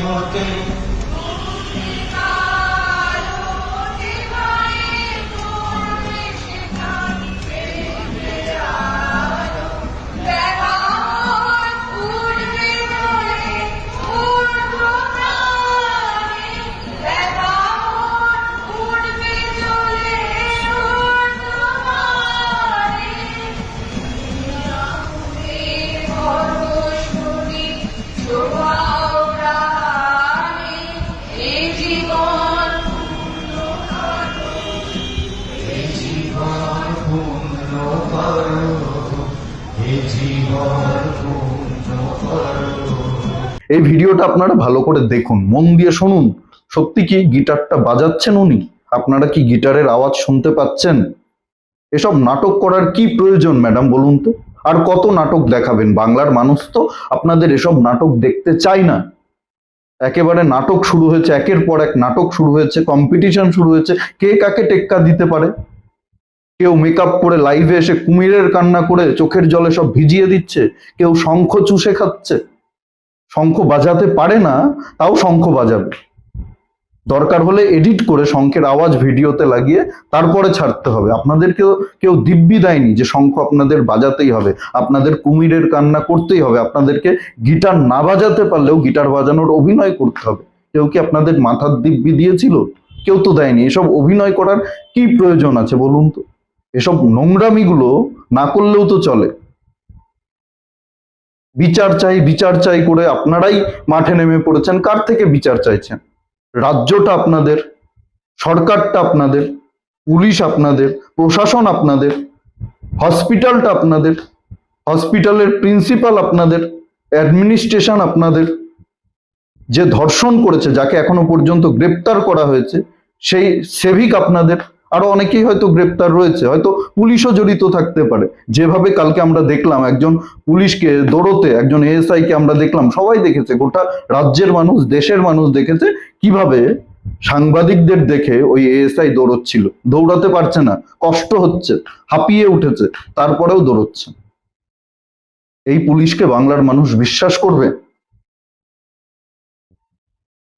হতে এই ভিডিওটা আপনারা ভালো করে দেখুন, মন দিয়ে শুনুন। সত্যি কি গিটারটা বাজাচ্ছেন উনি? আপনারা কি গিটারের আওয়াজ শুনতে পাচ্ছেন? এসব নাটক করার কি প্রয়োজন, ম্যাডাম, বলুন তো? আর কত নাটক দেখাবেন? বাংলার মানুষ তো আপনাদের এসব নাটক দেখতে চায় না। একেবারে নাটক শুরু হয়েছে, একের পর এক নাটক শুরু হয়েছে কম্পিটিশন শুরু হয়েছে। কে কাকে টেক্কা দিতে পারে? কেউ মেকআপ করে লাইভে এসে কুমিরের কান্না করে চোখের জলে সব ভিজিয়ে দিচ্ছে, কেউ শঙ্খ চুষে খাচ্ছে। শঙ্খ বাজাতে পারে না, তাও শঙ্খ বাজাবে। দরকার হলে এডিট করে শঙ্খের আওয়াজ ভিডিওতে লাগিয়ে তারপরে ছাড়তে হবে। আপনাদেরকেও কেউ দিব্যি দেয়নি যে শঙ্খ আপনাদের বাজাতেই হবে, আপনাদের কুমিরের কান্না করতেই হবে। আপনাদেরকে গিটার না বাজাতে পারলেও গিটার বাজানোর অভিনয় করতে হবে। কেউ কি আপনাদের মাথার দিব্যি দিয়েছিল? কেউ তো দেয়নি। এসব অভিনয় করার কি প্রয়োজন আছে বলুন তো? এসব নোংরামিগুলো না করলেও তো চলে। বিচার চাই বিচার চাই করে আপনারাই মাঠে নেমে পড়েছেন। কার থেকে বিচার চাইছেন? রাজ্যটা আপনাদের, সরকারটা আপনাদের, পুলিশ আপনাদের, প্রশাসন আপনাদের, হসপিটালটা আপনাদের, হসপিটালের প্রিন্সিপাল আপনাদের, অ্যাডমিনিস্ট্রেশন আপনাদের, যে ধর্ষণ করেছে, যাকে এখনও পর্যন্ত গ্রেপ্তার করা হয়েছে, সেই সেভিক আপনাদের আরও অনেকেই হয়তো গ্রেপ্তার রয়েছে, হয়তো পুলিশও জড়িত থাকতে পারে। যেভাবে কালকে আমরা দেখলাম, একজন পুলিশকে দৌড়তে একজন এএসআই কে আমরা দেখলাম, সবাই দেখেছে, গোটা রাজ্যের মানুষ, দেশের মানুষ দেখেছে কীভাবে সাংবাদিকদের দেখে ওই এএসআই দৌড়চ্ছিল। দৌড়াতে পারছে না, কষ্ট হচ্ছে, হাঁপিয়ে উঠেছে, তারপরেও দৌড়চ্ছে। এই পুলিশকে বাংলার মানুষ বিশ্বাস করবে?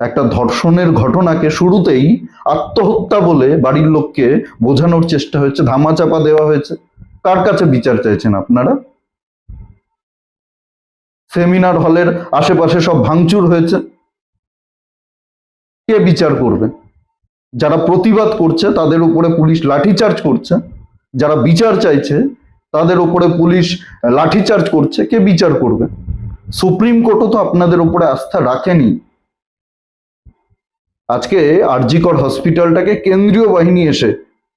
একটা ধর্ষণের ঘটনাকে শুরুতেই আত্মহত্যা বলে বাড়ির লোককে বোঝানোর চেষ্টা হয়েছে, ধামাচাপা দেওয়া হয়েছে। কার কাছে বিচার চাইছেন আপনারা? সেমিনার হলের আশেপাশে সব ভাঙচুর হয়েছে। কে বিচার করবে? যারা প্রতিবাদ করছে, তাদের উপরে পুলিশ লাঠিচার্জ করছে। যারা বিচার চাইছে, তাদের উপরে পুলিশ লাঠিচার্জ করছে। কে বিচার করবে? সুপ্রিম কোর্টও তো আপনাদের উপরে আস্থা রাখেনি। আজকে আরজিকর হসপিটালটাকে কেন্দ্রীয় বাহিনী এসে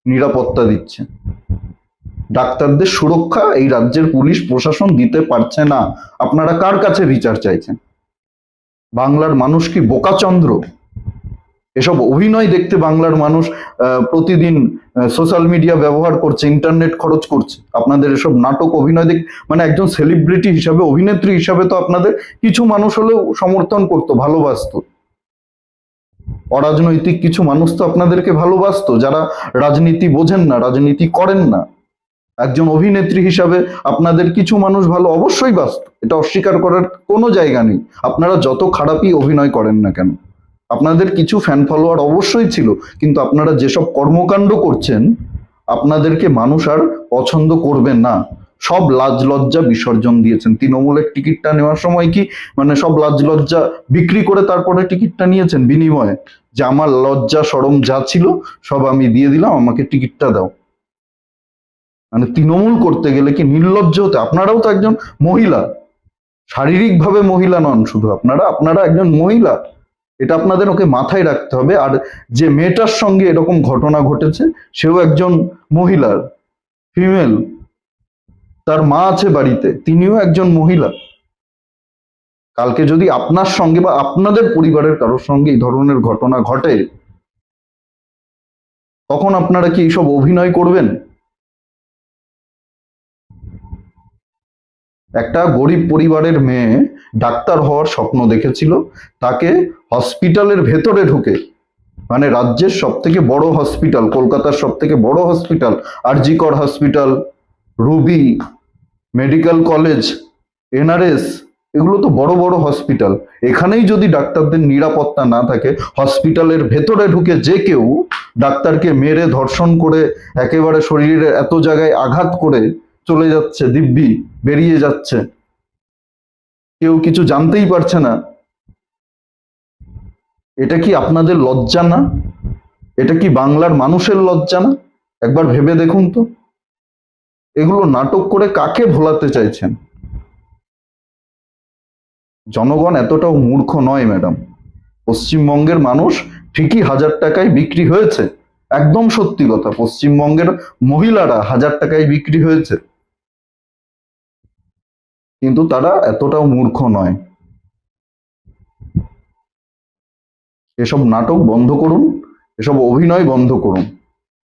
নিরাপত্তা দিচ্ছে। ডাক্তারদের সুরক্ষা এই রাজ্যের পুলিশ, প্রশাসন দিতে পারছে না। আপনারা কার কাছে বিচার চাইছেন? বাংলার মানুষ কি বোকাচন্দ্র? এসব অভিনয় দেখতে বাংলার মানুষ প্রতিদিন সোশ্যাল মিডিয়া ব্যবহার করছে ইন্টারনেট খরচ করছে। আপনাদের এসব নাটক অভিনয় দেখ মানে একজন সেলিব্রিটি হিসাবে, অভিনেত্রী হিসাবে তো আপনাদের কিছু মানুষ হলেও সমর্থন করতো, ভালোবাসতো। অরাজনৈতিক কিছু মানুষ তো আপনাদেরকে ভালোবাসতো, যারা রাজনীতি বোঝেন না, রাজনীতি করেন না। একজন অভিনেত্রী হিসাবে আপনাদের কিছু মানুষ ভালো অবশ্যই বাসত এটা অস্বীকার করার কোনো জায়গা নেই। আপনারা যত খারাপই অভিনয় করেন না কেন, আপনাদের কিছু ফ্যান ফলোয়ার অবশ্যই ছিল, কিন্তু আপনারা যেসব কর্মকাণ্ড করছেন, আপনাদেরকে মানুষ আর পছন্দ করবে না। সব লাজ লজ্জা বিসর্জন দিয়েছেন। তৃণমূলের টিকিটটা নেওয়ার সময় কি মানে সব লাজ লজ্জা বিক্রি করে তারপরে টিকিটটা নিয়েছেন বিনিময়ে? যে আমার লজ্জা সরম যা ছিল, সব আমি দিয়ে দিলাম, আমাকে টিকিটটা দাও। মানে তৃণমূল করতে গেলে কি নির্লজ্জ হতে? আপনারাও তো একজন মহিলা। শারীরিকভাবে মহিলা নন শুধু। আপনারা আপনারা একজন মহিলা। এটা আপনাদের ওকে মাথায় রাখতে হবে। আর যে মেয়েটার সঙ্গে এরকম ঘটনা ঘটেছে, সেও একজন মহিলার, ফিমেল। তার মা আছে বাড়িতে, তিনিও একজন মহিলা। কালকে যদি আপনার সঙ্গে বা আপনাদের পরিবারের কারোর সঙ্গে এই ধরনের ঘটনা ঘটে, তখন আপনারা কি এইসব অভিনয় করবেন? একটা গরিব পরিবারের মেয়ে ডাক্তার হওয়ার স্বপ্ন দেখেছিল, তাকে হসপিটালের ভেতরে ঢুকে মানে রাজ্যের সব থেকে বড় হসপিটাল, কলকাতার সব থেকে বড় হসপিটাল আর RG Kar hospital Ruby, medical college, NRS, এগুলো তো বড় বড় হসপিটাল। এখানেই যদি ডাক্তারদের নিরাপত্তা না থাকে, হসপিটালের ভেতরে ঢুকে যে কেউ ডাক্তারকে মেরে, ধর্ষণ করে, একেবারে শরীরের এত জায়গায় আঘাত করে চলে যাচ্ছে, দিব্যি, বেরিয়ে যাচ্ছে, কেউ কিছু জানতেই পারছে না। এটা কি আপনাদের লজ্জা না? এটা কি বাংলার মানুষের লজ্জা না? একবার ভেবে দেখুন তো। এগুলো নাটক করে কাকে ভোলাতে চাইছেন? জনগণ এতটাও মূর্খ নয়, ম্যাডাম। পশ্চিমবঙ্গের মানুষ ঠিকই হাজার টাকায় বিক্রি হয়েছে। একদম সত্যি কথা, পশ্চিমবঙ্গের মহিলারা হাজার টাকায় বিক্রি হয়েছে। কিন্তু তারা এতটাও মূর্খ নয়। এসব নাটক বন্ধ করুন, এসব অভিনয় বন্ধ করুন।